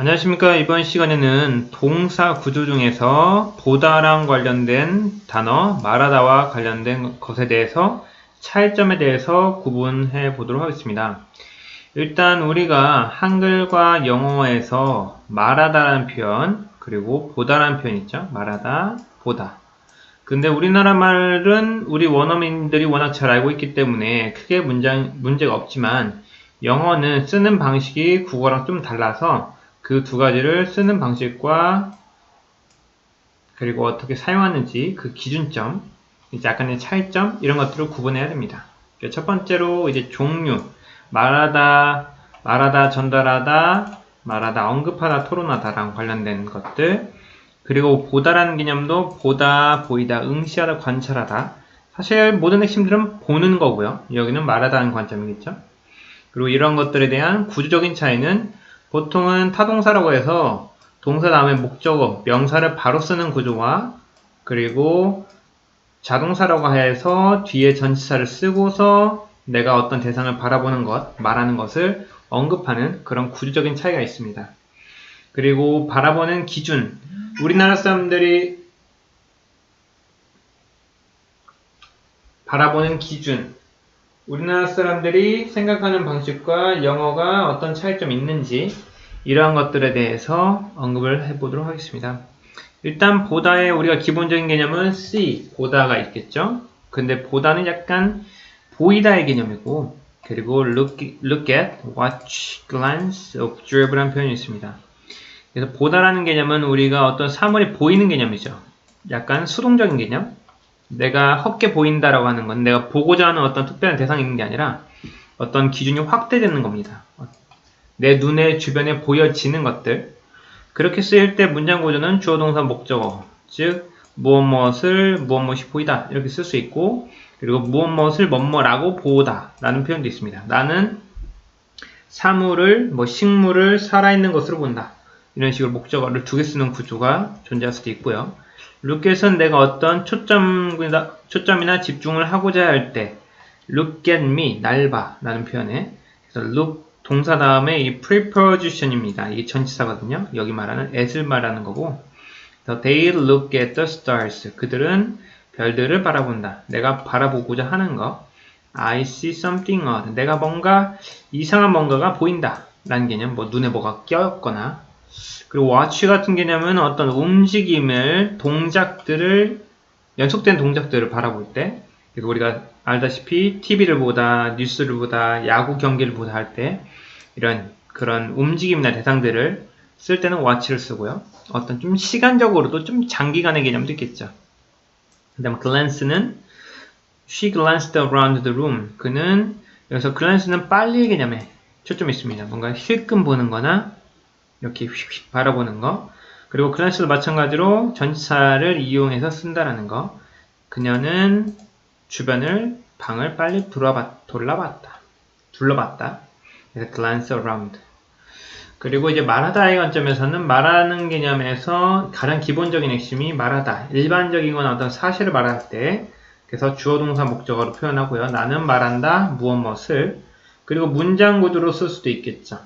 안녕하십니까. 이번 시간에는 동사 구조 중에서 보다랑 관련된 단어, 말하다와 관련된 것에 대해서 차이점에 대해서 구분해 보도록 하겠습니다. 일단 우리가 한글과 영어에서 말하다라는 표현, 그리고 보다라는 표현 있죠. 말하다, 보다. 근데 우리나라 말은 우리 원어민들이 워낙 잘 알고 있기 때문에 크게 문장, 문제가 없지만 영어는 쓰는 방식이 국어랑 좀 달라서 그 두 가지를 쓰는 방식과 그리고 어떻게 사용하는지 그 기준점, 이제 약간의 차이점 이런 것들을 구분해야 됩니다. 첫 번째로 이제 종류, 말하다, 말하다, 전달하다, 말하다, 언급하다, 토론하다랑 관련된 것들 그리고 보다라는 개념도 보다, 보이다, 응시하다, 관찰하다 사실 모든 핵심들은 보는 거고요. 여기는 말하다는 관점이겠죠. 그리고 이런 것들에 대한 구조적인 차이는 보통은 타동사라고 해서 동사 다음에 목적어, 명사를 바로 쓰는 구조와 그리고 자동사라고 해서 뒤에 전치사를 쓰고서 내가 어떤 대상을 바라보는 것, 말하는 것을 언급하는 그런 구조적인 차이가 있습니다. 그리고 바라보는 기준. 우리나라 사람들이 바라보는 기준. 우리나라 사람들이 생각하는 방식과 영어가 어떤 차이점이 있는지 이러한 것들에 대해서 언급을 해보도록 하겠습니다. 일단 보다의 우리가 기본적인 개념은 see, 보다가 있겠죠. 근데 보다는 약간 보이다의 개념이고 그리고 look, look at, watch, glance, observe라는 표현이 있습니다. 그래서 보다라는 개념은 우리가 어떤 사물이 보이는 개념이죠. 약간 수동적인 개념. 내가 헛게 보인다라고 하는 건 내가 보고자 하는 어떤 특별한 대상이 있는 게 아니라 어떤 기준이 확대되는 겁니다. 내 눈에 주변에 보여지는 것들. 그렇게 쓰일 때 문장 구조는 주어 동사 목적어, 즉 무엇 무엇을 무엇 무엇이 보이다 이렇게 쓸 수 있고 그리고 무엇 무엇을 뭐뭐라고 보다 라는 표현도 있습니다. 나는 사물을 뭐 식물을 살아있는 것으로 본다. 이런 식으로 목적어를 두 개 쓰는 구조가 존재할 수도 있고요. 룩겟은 내가 어떤 초점이나, 초점이나 집중을 하고자 할 때 look at me, 날 봐 라는 표현에 그래서 look 동사 다음에 이 preposition입니다. 이게 전치사거든요. 여기 말하는 at을 말하는 거고 그래서 they look at the stars. 그들은 별들을 바라본다. 내가 바라보고자 하는 거 I see something odd. 내가 뭔가 이상한 뭔가가 보인다. 라는 개념, 뭐 눈에 뭐가 껴있거나 그리고 watch 같은 개념은 어떤 움직임을, 동작들을, 연속된 동작들을 바라볼 때, 그리고 우리가 알다시피 TV를 보다, 뉴스를 보다, 야구 경기를 보다 할 때, 이런 그런 움직임이나 대상들을 쓸 때는 watch를 쓰고요. 어떤 좀 시간적으로도 좀 장기간의 개념도 있겠죠. 그 다음 glance는 she glanced around the room. 그는 여기서 glance는 빨리의 개념에 초점이 있습니다. 뭔가 힐끔 보는 거나 이렇게 휙휙 바라보는 거. 그리고 클래스도 마찬가지로 전치사를 이용해서 쓴다라는 거. 그녀는 주변을 방을 빨리 돌아봤, 돌아봤다. 둘러봤다. 그래서 glance around. 그리고 이제 말하다의 관점에서는 말하는 개념에서 가장 기본적인 핵심이 말하다. 일반적인 건 어떤 사실을 말할 때 그래서 주어 동사 목적어로 표현하고요. 나는 말한다. 무엇 무엇을 그리고 문장 구조로 쓸 수도 있겠죠.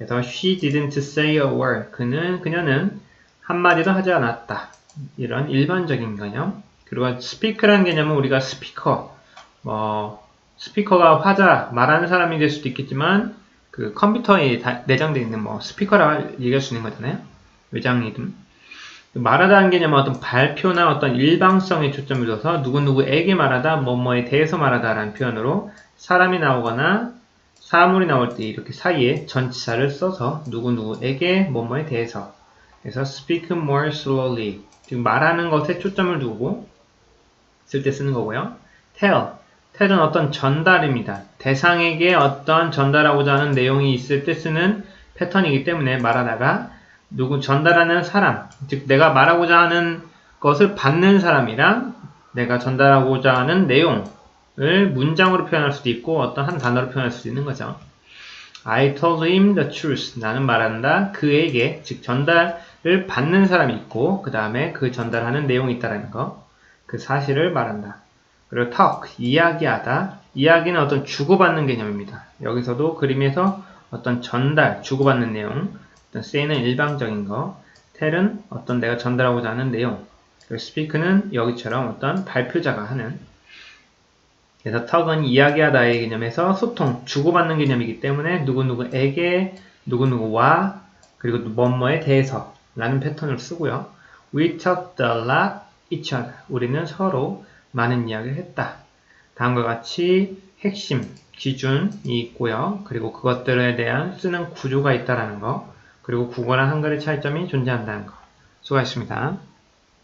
그래서 she didn't say a word. 그는 그녀는 한마디도 하지 않았다. 이런 일반적인 개념. 그리고 speak라는 개념은 우리가 스피커, 뭐 스피커가 화자, 말하는 사람이 될 수도 있겠지만 그 컴퓨터에 내장되어 있는 뭐 스피커라고 얘기할 수 있는 거잖아요. 외장 이름. 말하다는 개념은 어떤 발표나 어떤 일방성에 초점을 둬서 누구누구에게 말하다, 뭐뭐에 대해서 말하다라는 표현으로 사람이 나오거나 사물이 나올 때 이렇게 사이에 전치사를 써서 누구누구에게 뭐뭐에 대해서 그래서 speak more slowly 지금 말하는 것에 초점을 두고 쓸 때 쓰는 거고요. tell tell은 어떤 전달입니다. 대상에게 어떤 전달하고자 하는 내용이 있을 때 쓰는 패턴이기 때문에 말하다가 누구 전달하는 사람 즉 내가 말하고자 하는 것을 받는 사람이랑 내가 전달하고자 하는 내용 을 문장으로 표현할 수도 있고 어떤 한 단어로 표현할 수도 있는 거죠. I told him the truth. 나는 말한다. 그에게 즉 전달을 받는 사람이 있고 그 다음에 그 전달하는 내용이 있다라는 거. 그 사실을 말한다. 그리고 talk 이야기하다. 이야기는 어떤 주고받는 개념입니다. 여기서도 그림에서 어떤 전달, 주고받는 내용, 어떤 say는 일방적인 거, tell은 어떤 내가 전달하고자 하는 내용, 그리고 speak는 여기처럼 어떤 발표자가 하는 그래서 턱은 이야기하다의 개념에서 소통, 주고받는 개념이기 때문에 누구누구에게, 누구누구와, 그리고 뭐뭐에 대해서 라는 패턴을 쓰고요. We talked a lot each other. 우리는 서로 많은 이야기를 했다. 다음과 같이 핵심, 기준이 있고요. 그리고 그것들에 대한 쓰는 구조가 있다라는 거. 그리고 국어랑 한글의 차이점이 존재한다는 거. 수고하셨습니다.